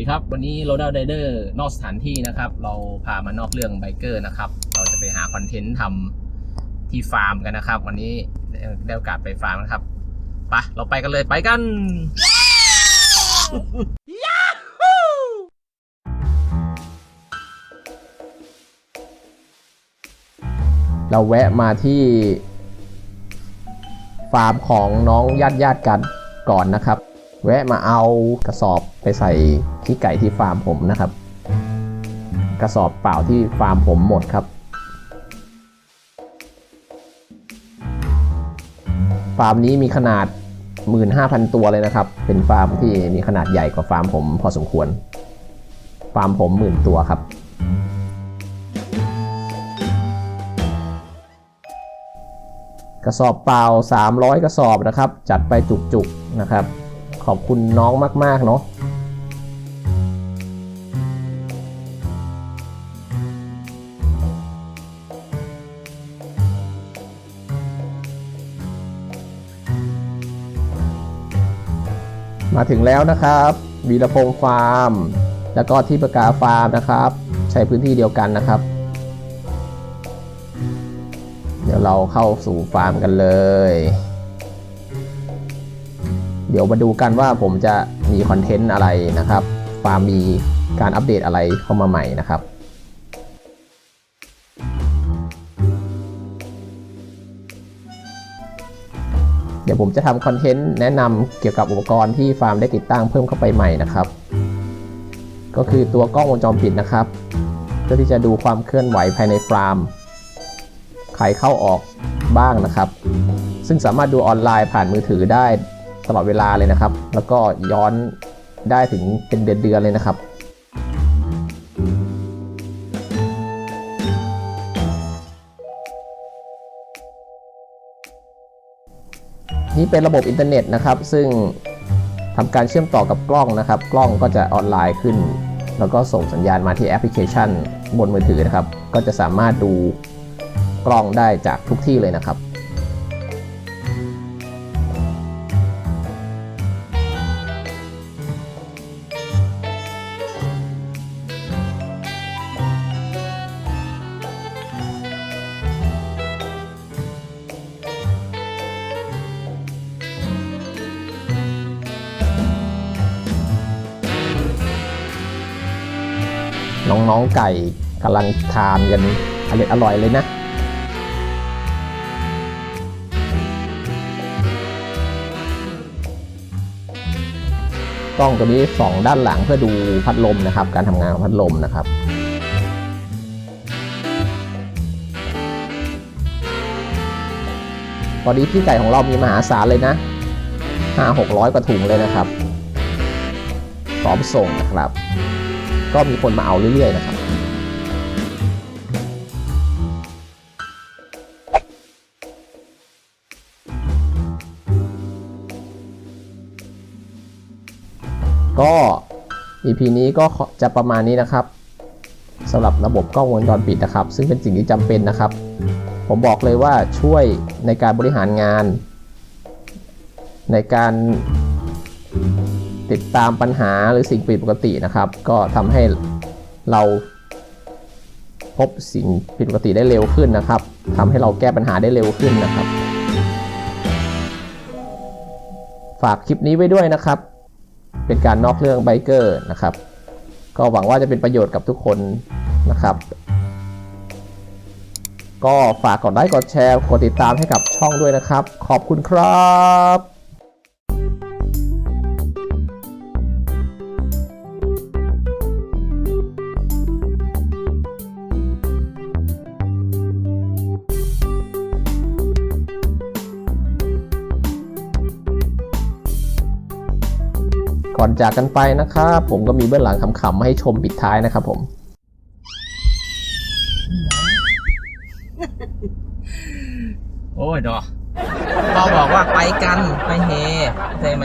ดีครับ วันนี้โรด r ไดเดอร์นอกสถานที่นะครับ เราพามานอกเรื่องไบเกอร์นะครับ เราจะไปหาคอนเทนต์ทำที่ฟาร์มกันนะครับ วันนี้ได้โอกาสไปฟาร์มนะครับไปะเราไปกันเลยไปกันเราแวะมาที่ฟาร์มของน้องญาติญาติกันก่อนนะครับ แวะมาเอากระสอบไปใส่ขี้ไก่ที่ฟาร์มผมนะครับ กระสอบเปล่าที่ฟาร์มผมหมดครับ ฟาร์มนี้มีขนาด 15,000 ตัวเลยนะครับ เป็นฟาร์มที่มีขนาดใหญ่กว่าฟาร์มผมพอสมควร ฟาร์มผมหมื่นตัวครับกระสอบเปล่า 300 กระสอบนะครับ จัดไปจุกๆนะครับ อบคุณน้องมาก ๆ เนาะมาถึงแล้วนะครับวีรพงษ์ฟาร์ม แล้วก็ที่ประกาฟาร์มนะครับ ใช้พื้นที่เดียวกันนะครับ เดี๋ยวเราเข้าสู่ฟาร์มกันเลย เดี๋ยวมาดูกันว่าผมจะมีคอนเทนต์อะไรนะครับฟาร์มมีการอัปเดตอะไรเข้ามาใหม่นะครับเดี๋ยวผมจะทำคอนเทนต์แนะนำเกี่ยวกับอุปกรณ์ที่ฟาร์มได้ติดตั้งเพิ่มเข้าไปใหม่นะครับ ก็คือตัวกล้องวงจรปิดนะครับ เพื่อที่จะดูความเคลื่อนไหวภายในฟาร์มใครเข้าออกบ้างนะครับ ซึ่งสามารถดูออนไลน์ผ่านมือถือได้ ตลอดเวลาเลยนะครับ แล้วก็ย้อนได้ถึงเป็นเดือนๆเลยนะครับนี่เป็นระบบอินเทอร์เน็ตนะครับ ซึ่งทำการเชื่อมต่อกับกล้องนะครับ กล้องก็จะออนไลน์ขึ้น แล้วก็ส่งสัญญาณมาที่แอปพลิเคชัน บนมือถือนะครับ ก็จะสามารถดูกล้องได้จากทุกที่เลยนะครับ น้องๆไก่กำลังทานกันอร่อยอร่อยเลยนะกล้องตัวนี้ส่องด้านหลังเพื่อดูพัดลมนะครับ การทำงานของพัดลมนะครับตอนนี้ที่ไก่ของเรามีมหาศาลเลยนะห้าหกร้อยกว่าถุงเลยนะครับ พร้อมส่งนะครับ ก็มีคนมาเอาเรื่อยๆนะครับก็ EP นี้ก็จะประมาณนี้นะครับสำหรับระบบกล้องวงจรปิดนะครับ ซึ่งเป็นสิ่งที่จำเป็นนะครับ ผมบอกเลยว่าช่วยในการบริหารงาน ในการ ติดตามปัญหาหรือสิ่งผิดปกตินะครับ ก็ทำให้เราพบสิ่งผิดปกติได้เร็วขึ้นนะครับทำให้เราแก้ปัญหาได้เร็วขึ้นนะครับ ฝากคลิปนี้ไว้ด้วยนะครับ เป็นการนอกเรื่องไบเกอร์นะครับ ก็หวังว่าจะเป็นประโยชน์กับทุกคนนะครับ ก็ฝากกดไลค์กดแชร์กดติดตามให้กับช่องด้วยนะครับ ขอบคุณครับ ก่อนจากกันไปนะครับผมก็มีเบื้องหลังขำๆมาให้ชมปิดท้ายนะครับผม โอ้ยดอเราบอกว่าไปกัน ไปเฮใช่ไหม